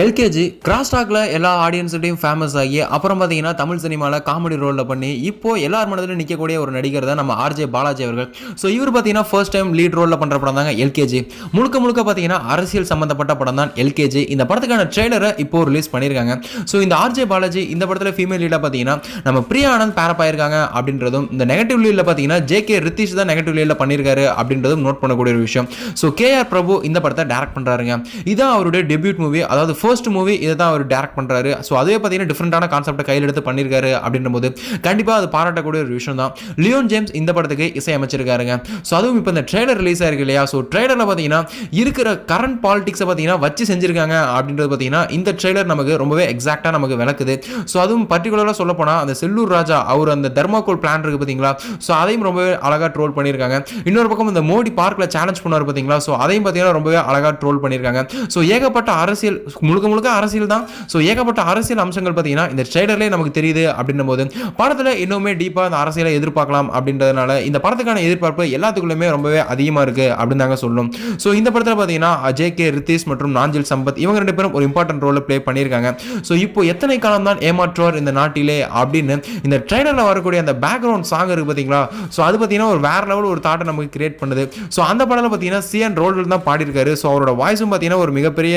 LKG cross டாக்ல எல்லா ஆடியன்ஸ்கிட்டையும் famous ஆகி அப்புறம் பார்த்தீங்கன்னா தமிழ் சினிமாவில் காமெடி ரோலில் பண்ணி இப்போ எல்லார் மனதிலும் நிற்கக்கூடிய ஒரு நடிகர் தான் நம்ம ஆர்ஜே பாலாஜி அவர்கள். ஸோ இவர் பார்த்தீங்கன்னா ஃபர்ஸ்ட் டைம் லீட் ரோலில் பண்ணுற படம் தாங்க எல்கேஜி. முழுக்க முழுக்க பார்த்தீங்கன்னா அரசியல் சம்மந்தப்பட்ட படம் தான் எல்கேஜி. இந்த படத்துக்கான ட்ரெய்லரை இப்போ ரிலீஸ் பண்ணியிருக்காங்க. ஸோ இந்த ஆர்ஜே பாலாஜி இந்த படத்தில் ஃபீமேல் லீடாக பார்த்தீங்கன்னா நம்ம பிரியா ஆனந்த் பேரப் ஆயிருக்காங்க அப்படின்றதும் இந்த நெகட்டிவ் லீடில் பார்த்தீங்கன்னா ஜே கே ரித்திஷ் தான் நெகட்டிவ் லீடில் பண்ணியிருக்காரு அப்படின்றதும் நோட் பண்ணக்கூடிய ஒரு விஷயம். ஸோ கேஆர் பிரபு இந்த படத்தை டேரக்ட் பண்ணுறாருங்க இதான் அவருடைய டெபியூட் மூவி அதாவது ஃபர்ஸ்ட் மூவி இதை தான் அவர் டேரக்ட் பண்ணுறாரு ஸோ அதே பார்த்தீங்கன்னா டிஃப்ரெண்டான கான்செப்டை கையில் எடுத்து பண்ணியிருக்காரு அப்படின்ற போது கண்டிப்பாக அது பாராட்டக்கூடிய ஒரு விஷயம் தான். லியோன் ஜேம்ஸ் இந்த படத்துக்கு இசை அமைச்சிருக்காருங்க ஸோ அதுவும் இப்போ இந்த ட்ரெய்லர் ரிலீஸ் ஆயிருக்கு இல்லையா? ஸோ ட்ரெய்லரில் பார்த்தீங்கன்னா இருக்கிற கரண்ட் பாலிடிக்ஸை பார்த்தீங்கன்னா வச்சு செஞ்சிருக்காங்க அப்படின்றது பார்த்தீங்கன்னா இந்த ட்ரெய்லர் நமக்கு ரொம்பவே எக்ஸாக்டாக நமக்கு விளக்குது. ஸோ அதுவும் பர்டிகுலராக சொல்ல போனால் அந்த செல்லூர் ராஜா அவர் அந்த தர்மாக்கோல் பிளான் இருக்குது பார்த்தீங்களா? ஸோ அதையும் ரொம்பவே அழகாக ட்ரோல் பண்ணியிருக்காங்க இன்னொரு பக்கம் இந்த மோடி பார்க்கில் சேலஞ்ச் பண்ணார் பார்த்தீங்களா? ஸோ அதையும் பார்த்தீங்கன்னா ரொம்பவே அழகாக ட்ரோல் பண்ணியிருக்காங்க ஸோ ஏகப்பட்ட அரசியல் முழுக்க முழுக்க அரசியல் தான் ஸோ ஏகப்பட்ட அரசியல் அம்சங்கள் பார்த்தீங்கன்னா இந்த ட்ரெய்லர்லேயே நமக்கு தெரியுது அப்படின்னும் போது படத்தில் இன்னுமே டீப்பாக அந்த அரசியலை எதிர்பார்க்கலாம் அப்படின்றதுனால இந்த படத்துக்கான எதிர்பார்ப்பு எல்லாத்துக்குள்ளுமே ரொம்பவே அதிகமாக இருக்குது அப்படின்னு தாங்க சொல்லணும் ஸோ இந்த படத்தில் பார்த்தீங்கன்னா அஜய் கே ரித்தீஷ் மற்றும் நாஞ்சில் சம்பத் இவங்க ரெண்டு பேரும் ஒரு இம்பார்ட்டன்ட் ரோலை ப்ளே பண்ணியிருக்காங்க. ஸோ இப்போ எத்தனை காலம் தான் ஏமாற்றுவார் இந்த நாட்டிலே அப்படின்னு இந்த ட்ரெய்லரில் வரக்கூடிய அந்த பேக்ரவுண்ட் சாங் இருக்குது பார்த்தீங்களா? ஸோ அது பார்த்தீங்கன்னா ஒரு வேற லெவல் ஒரு தாட்டை நமக்கு கிரியேட் பண்ணுது. ஸோ அந்த படத்தில் பார்த்தீங்கன்னா சிஎன் ரோல் தான் பாடியிருக்காரு. ஸோ அவரோட வாய்ஸும் பார்த்தீங்கன்னா ஒரு மிகப்பெரிய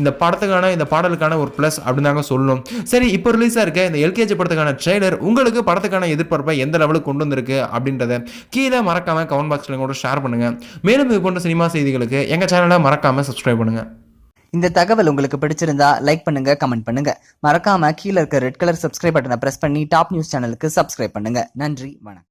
இந்த படத்துக்கான இந்த பாடலுக்கான ஒரு ப்ளஸ் அப்படின்னு தாங்க சொல்லணும். சரி இப்போ ரிலீஸாக இருக்க இந்த எல்கேஜி படத்துக்கான ட்ரெய்லர் உங்களுக்கு படத்துக்கான எதிர்பார்ப்பை எந்த லெவலுக்கு கொண்டு வந்திருக்கு அப்படின்றத கீழே மறக்காம கமெண்ட் பாக்ஸில் கூட ஷேர் பண்ணுங்க. மேலும் இது போன்ற சினிமா செய்திகளுக்கு எங்கள் சேனலை மறக்காம சப்ஸ்கிரைப் பண்ணுங்க. இந்த தகவல் உங்களுக்கு பிடிச்சிருந்தா லைக் பண்ணுங்க கமெண்ட் பண்ணுங்க. மறக்காம கீழே இருக்க ரெட் கலர் சப்ஸ்கிரைப் பட்டனை பிரஸ் பண்ணி டாப் நியூஸ் சேனலுக்கு சப்ஸ்கிரைப் பண்ணுங்க. நன்றி வணக்கம்.